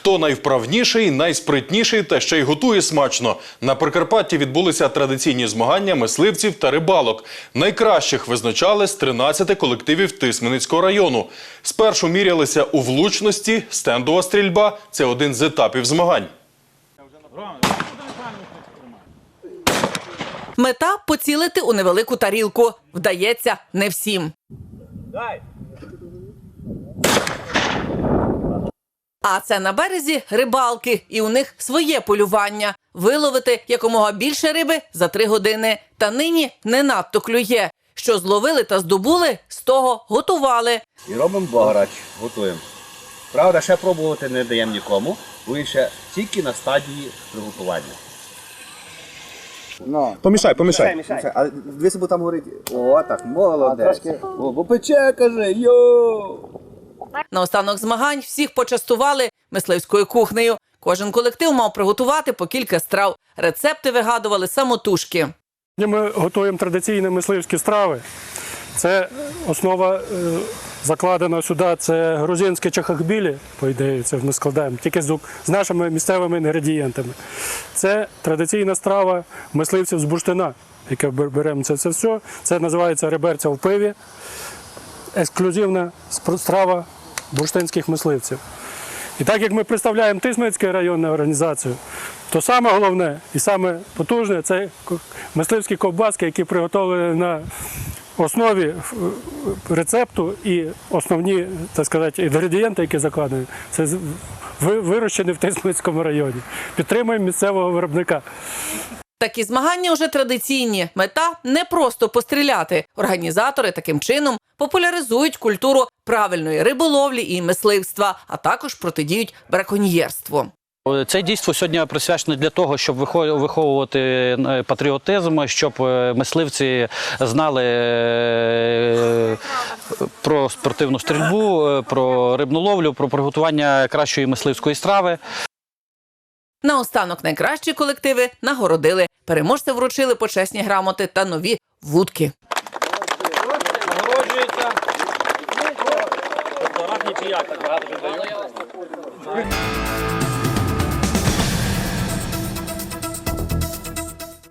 Хто найвправніший, найспритніший та ще й готує смачно. На Прикарпатті відбулися традиційні змагання мисливців та рибалок. Найкращих визначали з 13 колективів Тисменицького району. Спершу мірялися у влучності, стендова стрільба це один з етапів змагань. Мета поцілити у невелику тарілку. Вдається не всім. А це на березі рибалки, і у них своє полювання виловити якомога більше риби за три години. Та нині не надто клює. Що зловили та здобули, з того готували. І робимо бограч, готуємо. Правда, ще пробувати не даємо нікому, бо він ще тільки на стадії приготування. Ну, Помішай, помішай. Мішай, А дивися, бо там горить. О, так, молодець. О, бо пече, каже, йо. Наостанок змагань всіх почастували мисливською кухнею. Кожен колектив мав приготувати по кілька страв. Рецепти вигадували самотужки. Ми готуємо традиційні мисливські страви. Це основа е, закладена сюди. Це грузинські чахахбілі, по ідеї, це ми складаємо тільки з, нашими місцевими інгредієнтами. Це традиційна страва мисливців з бурштина, яке беремо це, це все. Це називається реберця в пиві. Ексклюзивна страва бурштинських мисливців. І так як ми представляємо Тисмицьку районну організацію, то саме головне і саме потужне це мисливські ковбаски, які приготовлені на основі е, рецепту і основні так сказати, інгредієнти, які закладені, це вирощені в Тисмицькому районі. Підтримуємо місцевого виробника. Такі змагання вже традиційні. Мета не просто постріляти. Організатори таким чином популяризують культуру правильної риболовлі і мисливства, а також протидіють браконьєрству. Це дійство сьогодні присвячено для того, щоб вихо- виховувати е, патріотизм, щоб е, мисливці знали е, про спортивну стрільбу, про рибну ловлю, про приготування кращої мисливської страви. Наостанок найкращі колективи нагородили. Переможцям вручили почесні грамоти та нові вудки. Нагороджується.